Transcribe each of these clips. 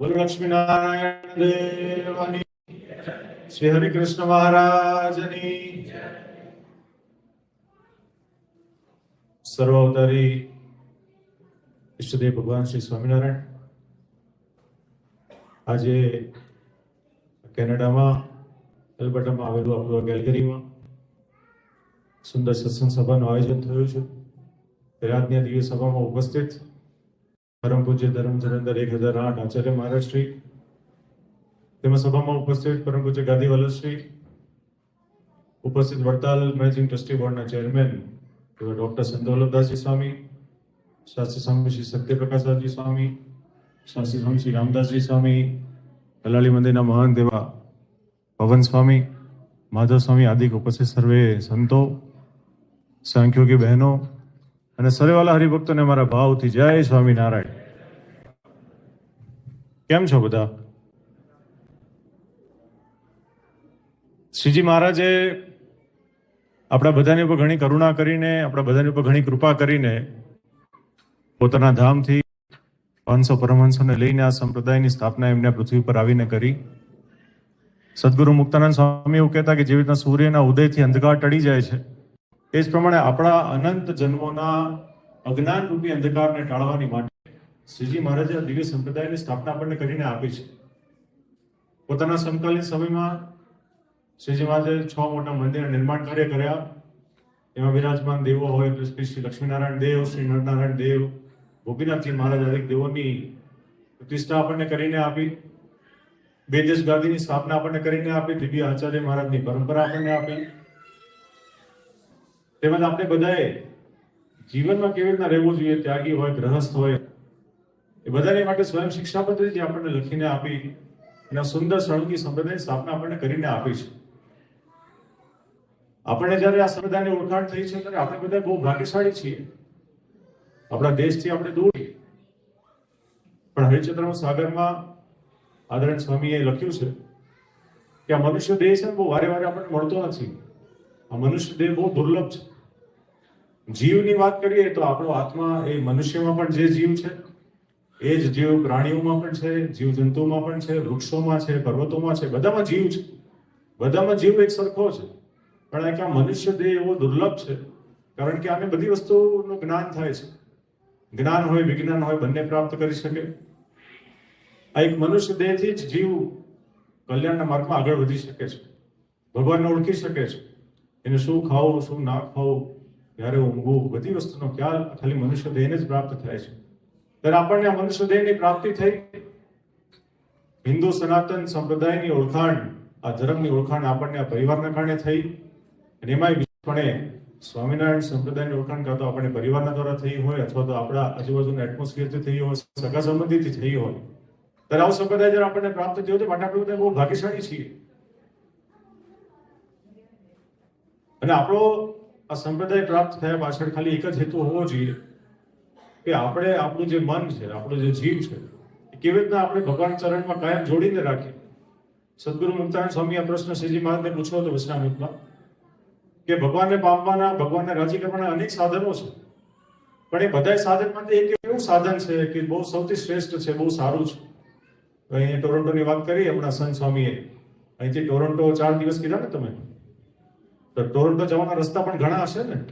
બોલો લક્ષ્મીનારાયણ દેવની. શ્રી હરિકૃષ્ણ મહારાજની સર્વાવતારી ઈષ્ટદેવ ભગવાન શ્રી સ્વામિનારાયણ. આજે કેનેડામાં એલ્બર્ટામાં આવેલું આપણું ગેલગરીમાં સુંદર સત્સંગ સભાનું આયોજન થયું છે. રાજની દિવ્ય સભામાં ઉપસ્થિત પરમ પૂજ્ય ધર્મ ધરંદર એક હજાર આઠ આચાર્ય મહારાજશ્રી તેમાં સભામાં ઉપસ્થિત પરમ પૂજ્ય ગાંધી વલ્લભશ્રી ઉપસ્થિત વડતાલ મેનેજિંગ ટ્રસ્ટી બોર્ડના ચેરમેન એવા ડોક્ટર સંતોલભદાસજી સ્વામી, શાસ્ત્રી સ્વામી શ્રી સત્યપ્રકાશદાસજી સ્વામી, શાસ્ત્રી સ્વામી શ્રી રામદાસજી સ્વામી કલાલી મંદિરના મહંત એવા પવન સ્વામી, માધવ સ્વામી આદિ ઉપસ્થિત સર્વે સંતો, સાંખ્યોગી બહેનો અને સરેવાલા હરિભક્તોને મારા ભાવથી જય સ્વામિનારાયણ. કેમ છો બધા? શ્રીજી મહારાજે આપણા બધાની ઉપર ઘણી કરુણા કરીને, આપણા બધાની ઉપર ઘણી કૃપા કરીને પોતાના ધામથી પાંચસો પરમહંસોને લઈને આ સંપ્રદાયની સ્થાપના એમને પૃથ્વી પર આવીને કરી. સદગુરુ મુક્તાનંદ સ્વામી એવું કહેતા કે જેવી રીતના સૂર્યના ઉદયથી અંધકાર ટળી જાય છે એ જ પ્રમાણે આપણા અનંત જન્મોના અજ્ઞાન રૂપી અંધકારને ટાળવાની માટે શ્રીજી મહારાજે દિવ્ય સંપ્રદાયની સ્થાપના આપણને કરીને આપી છે. પોતાના સમકાલીન સમયમાં શ્રીજી મહારાજે છ મોટા મંદિર નિર્માણ કાર્ય કર્યા. એમાં વિરાજમાન દેવો હોય તો શ્રી શ્રી લક્ષ્મીનારાયણ દેવ, શ્રી નરનારાયણ દેવ ગોપીનાથજી મહારાજ દરેક દેવોની પ્રતિષ્ઠા આપણને કરીને આપી. બે દેશ ગાદીની સ્થાપના આપણને કરીને આપી. દિવ્ય આચાર્ય મહારાજની પરંપરા આપણને આપી. તેમજ આપણે બધાએ જીવનમાં કેવી રીતના રહેવું જોઈએ, ત્યાગી હોય, ગ્રહસ્થ હોય, એ બધાને માટે સ્વયં શિક્ષાપત્ર જે આપણને લખીને આપી, અને સુંદર સળંગી સંપ્રદાયની સ્થાપના આપણને કરીને આપી છે. આપણને જ્યારે આ સંપ્રદાયની ઓળખાણ થઈ છે, ત્યારે આપણે બધા બહુ ભાગ્યશાળી છીએ. આપણા દેશથી આપણે દૂર. પણ હરિચંદ્ર સાગરમાં આદરણ સ્વામીએ લખ્યું છે કે આ મનુષ્ય દેહ છે ને બહુ વારે વારે આપણને મળતો નથી. આ મનુષ્ય દેહ બહુ દુર્લભ છે. જીવની વાત કરીએ તો આપણો આત્મા એ મનુષ્યમાં પણ જે જીવ છે, એ જ જીવ પ્રાણીઓમાં પણ છે જીવ જંતુઓમાં પણ છે, વૃક્ષોમાં છે, પર્વતોમાં છે, બધામાં જીવ છે. બધામાં જીવ એક સરખો છે. પણ આ મનુષ્ય દેહ એવો દુર્લભ છે, કારણ કે આને બધી વસ્તુનું જ્ઞાન થાય છે. જ્ઞાન હોય, વિજ્ઞાન હોય, બંને પ્રાપ્ત કરી શકે. આ એક મનુષ્ય દેહથી જ જીવ કલ્યાણના માર્ગમાં આગળ વધી શકે છે. ભગવાનને ઓળખી શકે છે. એને શું ખાવું, શું ના ખાવું ક્યારે ઊંઘવું બધી વસ્તુનો ખ્યાલ ખાલી મનુષ્ય દેહને જ પ્રાપ્ત થાય છે. ત્યારે આપણને આ મનુષ્ય દેહની પ્રાપ્તિ થઈ. હિન્દુ સનાતન સંપ્રદાયની ઓળખાણ, આ ધર્મની ઓળખાણ આપણને આ પરિવારના કારણે થઈ. અને એમાંય સ્વામિનારાયણ સંપ્રદાયની ઓળખાણ કાં તો આપણે પરિવારના દ્વારા થઈ હોય અથવા તો આપણા આજુબાજુના એટમોસ્ફિયરથી થઈ હોય, સગા સંબંધીથી થઈ હોય. ત્યારે આવો સંપ્રદાય જ્યારે આપણને પ્રાપ્ત થયો તો માટે આપણે બધા બહુ ભાગ્યશાળી છીએ. અને આપણો આ સંપ્રદાય પ્રાપ્ત થયા પાછળ ખાલી એક જ હેતુ હોવો જોઈએ કે આપણે આપણું જે મન છે, આપણો જે જીવ છે, એ કેવી રીતના આપણે ભગવાન ચરણમાં કાયમ જોડીને રાખીએ? સદગુરુ મુક્તાનંદ સ્વામી આ પ્રશ્ન શ્રીજી મહારાજને પૂછ્યો હતો વચનામૃતમાં કે ભગવાનને પામવાના, ભગવાનને રાજી કરવાના અનેક સાધનો છે. પણ એ બધા સાધનમાંથી એક એવું સાધન છે કે બહુ સૌથી શ્રેષ્ઠ છે, બહુ સારું છે. અહીંયા ટોરન્ટોની વાત કરી હમણાં સંત સ્વામીએ. અહીંથી ટોરન્ટો ચાર દિવસ કીધા ને તમે? તો ટોરોન્ટો જવાના રસ્તા પણ ઘણા હશે ને.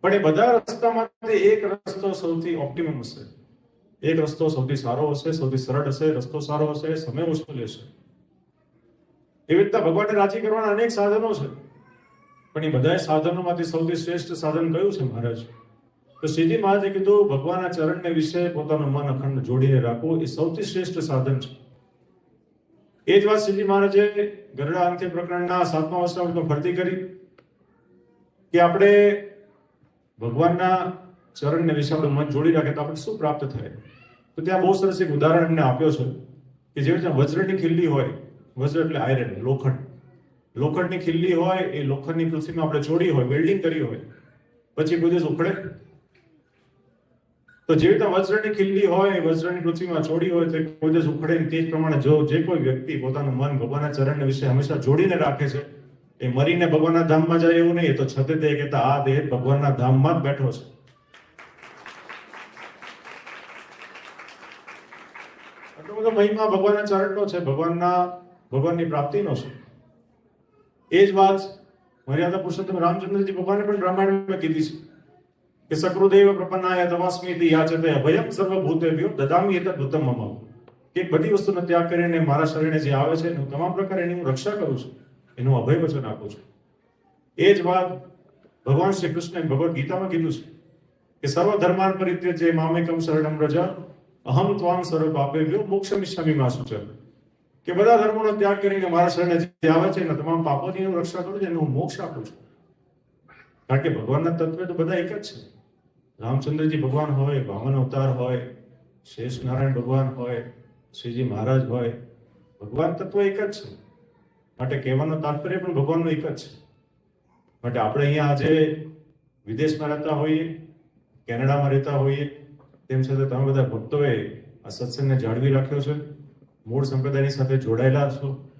પણ એ બધા રસ્તામાંથી એક રસ્તો સૌથી ઓપ્ટિમમ હશે. એક રસ્તો સૌથી સારો હશે, સૌથી સરળ હશે, રસ્તો સારો હશે, સમય ઓછો હશે. એવી રીતના ભગવાનને રાજી કરવાના અનેક સાધનો છે. પણ એ બધા સાધનોમાંથી સૌથી શ્રેષ્ઠ સાધન કયું છે મહારાજ? તો સીધી મહારાજે કીધું, ભગવાનના ચરણને વિશે પોતાનું મન અખંડ જોડીને રાખવું એ સૌથી શ્રેષ્ઠ સાધન છે. એ જ વાત શ્રીજી મહારાજે ગરડા અંત્ય પ્રકરણના સાતમા વચનામૃતમાં ફરતી કરી કે આપણે ભગવાનના ચરણને વિશે મન જોડી રાખે તો આપણે શું પ્રાપ્ત થાય? તો ત્યાં બહુ સરસ એક ઉદાહરણ એમને આપ્યો છે કે જેવી રીતે વજ્રની ખીલ્લી હોય, વજ્ર એટલે આયરન લોખંડ. લોખંડની ખીલ્લી હોય એ લોખંડની પૃથ્વીમાં આપણે જોડી હોય વેલ્ડિંગ કરી હોય, પછી કોઈ દિવસ ઉખડે. તો જેવી રીતે વજ્રની ખીલ્લી હોય વજ્રની પૃથ્વીમાં છોડી હોય, તો કોઈ દિવસ ઉખડે. તે જ પ્રમાણે જો જે કોઈ વ્યક્તિ પોતાનું મન ભગવાનના ચરણ વિશે હંમેશા જોડીને રાખે છે, એ મરીને ભગવાનના ધામમાં જાય એવું નહીં તો છતે તે કહેતા, આ દેહ ભગવાનના ધામમાં જ બેઠો છે એટલો બધો મહિમા ભગવાનના ચરણનો છે, ભગવાનના, ભગવાનની પ્રાપ્તિનો છે એ જ વાત મર્યાદા પુરુષોત્તમ રામચંદ્રજી ભગવાને પણ રામાયણમાં કીધી છે કે સકૃદેવ પ્રપન્નાય તવાસ્મીતિ યાચતે અભયમ સર્વભૂતેભ્યો દદામી એતદ ઉત્તમ મમ કે બધી વસ્તુનો ત્યાગ કરીને મારા શરણે જે આવે છે એનું તમામ પ્રકારે એની હું રક્ષા કરું છું. એનું અભય વચન આપું છું. એ જ વાત ભગવાન શ્રી કૃષ્ણએ ભગવદ્ ગીતામાં કીધું છે કે સર્વ ધર્માન પરિત્ય જે મામેકમ શરણમ રજા, અહમ ત્વામ સર્વ મોક્ષ મોક્ષમિષ્યામિ માં છે કે બધા ધર્મોનો ત્યાગ કરીને મારા શરણે જે આવે છે એના તમામ પાપોની હું રક્ષા કરું છું, એને હું મોક્ષ આપું છું. કારણ કે ભગવાનના તત્વે તો બધા એક જ છે. રામચંદ્રજી ભગવાન હોય, વામન અવતાર હોય, શેષ નારાયણ ભગવાન હોય, શ્રીજી મહારાજ હોય, ભગવાન તત્વ એક જ છે. માટે કહેવાનો તાત્પર્ય પણ ભગવાનનો એક જ છે. માટે આપણે અહીંયા આજે વિદેશમાં રહેતા હોઈએ, કેનેડામાં રહેતા હોઈએ, તેમ છતાં તમે બધા ભક્તોએ આ સત્સંગને જાળવી રાખ્યો છે, મૂળ સંપ્રદાયની સાથે જોડાયેલા છો.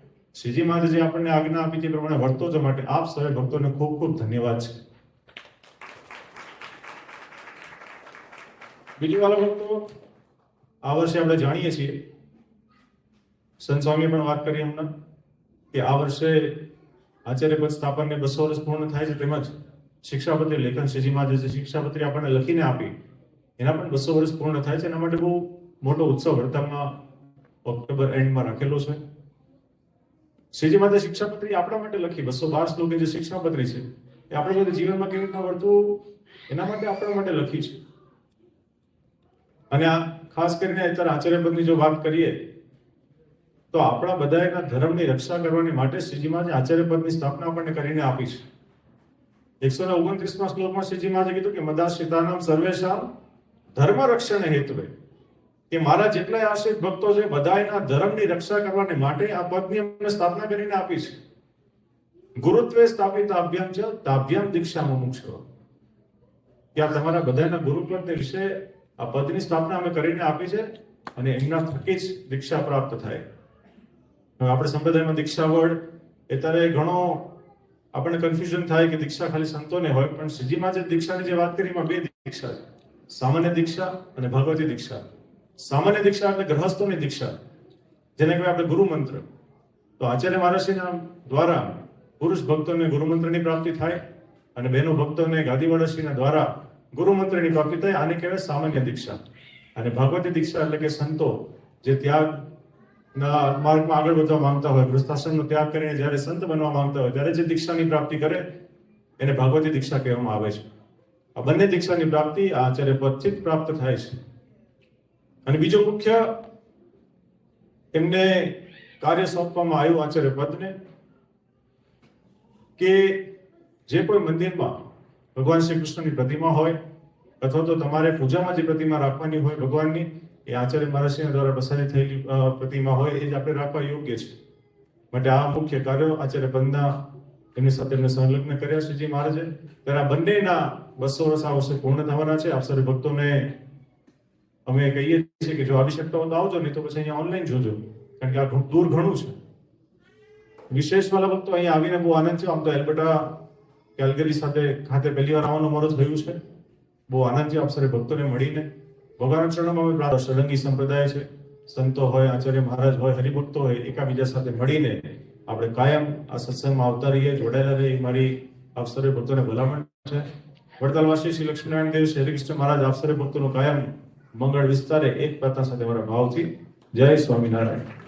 શ્રીજી મહારાજે આપણને આજ્ઞા આપી તે પ્રમાણે વર્તો છો માટે આપ સૌ ભક્તોને ખૂબ ખૂબ ધન્યવાદ છે. બીજી વાલા ભક્તો આ વર્ષે આપણે જાણીએ છીએ, સંત સ્વામીએ પણ વાત કરી હમણાં કે આ વર્ષે આચાર્ય પદ સ્થાપનને બસો વર્ષ પૂર્ણ થાય છે તેમજ શિક્ષાપત્રી લેખન શ્રીજી મહારાજે જે શિક્ષાપત્રી આપણને લખીને આપી, એના પણ બસો વર્ષ પૂર્ણ થાય છે, એના માટે બહુ મોટો ઉત્સવ હડતાલમાં ઓક્ટોબર એન્ડમાં રાખેલો છે. શ્રીજી માતા શિક્ષાપત્રી આપણા માટે લખી, બસો બાર શ્લોકની જે શિક્ષાપત્રી છે, એ આપણે બધા જીવનમાં કેવી રીતના વર્તવું, એના માટે આપણા માટે લખી છે. અને આ ખાસ કરીને અત્યારે આચાર્ય પદની જો વાત કરીએ, તો આપણા બધાના ધર્મની રક્ષા કરવાની માટે શ્રીજીમાં આચાર્યપદની આચાર્ય પદની સ્થાપના આપણને કરીને આપી છે. એકસો ને ઓગણત્રીસમાં શ્લોકમાં શ્રીજીમાં કીધું કે મદાશ્રિતાનામ સર્વેશામ ધર્મ રક્ષણ હેતુએ કે મારા જેટલા આશ્રિત ભક્તો છે બધાના ધર્મની રક્ષા કરવાને માટે આ પદની અમને સ્થાપના કરીને આપી છે. ગુરુત્વે સ્થાપિત અભ્યામ છે તાભ્યામ દીક્ષા મુમુક્ષ કે આ તમારા બધાના ગુરુત્વને વિશે આ પદની સ્થાપના અમે કરીને આપી છે અને એમના થકી જ દીક્ષા પ્રાપ્ત થાય. આપણે સંપ્રદાયમાં દીક્ષા વર્ડ ત્યારે ઘણો આપણને કન્ફ્યુઝન થાય કે દીક્ષા ખાલી સંતોને હોય, પણ શ્રીજીમાં જે દીક્ષાની જે વાત કરી, એમાં બે દીક્ષા સામાન્ય દીક્ષા અને ભગવતી દીક્ષા. સામાન્ય દીક્ષા એટલે ગ્રહસ્થોની દીક્ષા, જેને કહેવાય આપણે ગુરુ મંત્ર તો આચાર્ય મહારાજના દ્વારા પુરુષ ભક્તોને ગુરુ મંત્રની પ્રાપ્તિ થાય અને બહેનો ભક્તોને ગાદીવાળાશ્રીના દ્વારા ગુરુ મંત્રની પ્રાપ્તિ થાય આને કહેવાય સામાન્ય દીક્ષા. અને ભાગવતી દીક્ષા એટલે કે સંતો, જે ત્યાગ ના માર્ગમાં આગળ વધવા માંગતા હોય ગૃહસ્થાશ્રમનો ત્યાગ કરીને જ્યારે સંત બનવા માંગતા હોય, ત્યારે જે દીક્ષાની પ્રાપ્તિ કરે, એને ભાગવતી દીક્ષા કહેવામાં આવે છે. આ બંને દીક્ષાની પ્રાપ્તિ આચાર્ય પદથી પ્રાપ્ત થાય છે. અને બીજો મુખ્ય એમને કાર્ય સોંપવામાં આવ્યું આચાર્ય પદને, કે જે કોઈ મંદિરમાં ભગવાન શ્રી કૃષ્ણની પ્રતિમા હોય, અથવા તો તમારે પૂજામાં જે પ્રતિમા રાખવાની હોય ભગવાનની, એ આચાર્ય મહારાજસિંહ દ્વારા પ્રસારિત થયેલી પ્રતિમા હોય, એ જ આપણે રાખવા યોગ્ય છે. માટે આ મુખ્ય કાર્યો આચાર્ય પદના એમની સાથે એમને સંલગ્ન કર્યા શ્રીજી મહારાજે. ત્યારે આ બંનેના બસો વર્ષ આ વર્ષે પૂર્ણ થવાના છે. આપ ભક્તોને અમે કહીએ છીએ કે જો આવી શકતા હો તો આવજો, નહીં તો પછી અહીંયા ઓનલાઈન જોજો. કારણ કે આ દૂર ઘણું છે. વિશેષ વાળા ભક્તો અહીંયા આવીને બહુ આનંદ છે. આમ તો એલ્બર્ટા કેલ્ગરી સાથે ખાતે પહેલી વાર આવવાનું મારું થયું છે. બહુ આનંદથી અવસરે ભક્તોને મળીને ભગવાન ચરણમાં અમે સળંગી સંપ્રદાય છે. સંતો હોય, આચાર્ય મહારાજ હોય, હરિભક્તો હોય, એકાબીજા સાથે મળીને આપણે કાયમ આ સત્સંગમાં આવતા રહીએ, જોડાયેલા રહીએ. મારી અવસરે ભક્તોને ભલામણ છે. વડતાલવાસી શ્રી લક્ષ્મીનારાયણ દેવ શ્રી હરિકૃષ્ણ મહારાજ અવસરે ભક્તોનો કાયમ મંગળ વિસ્તારે એક પ્રાર્થના સાથે મારા ભાવથી જય સ્વામિનારાયણ.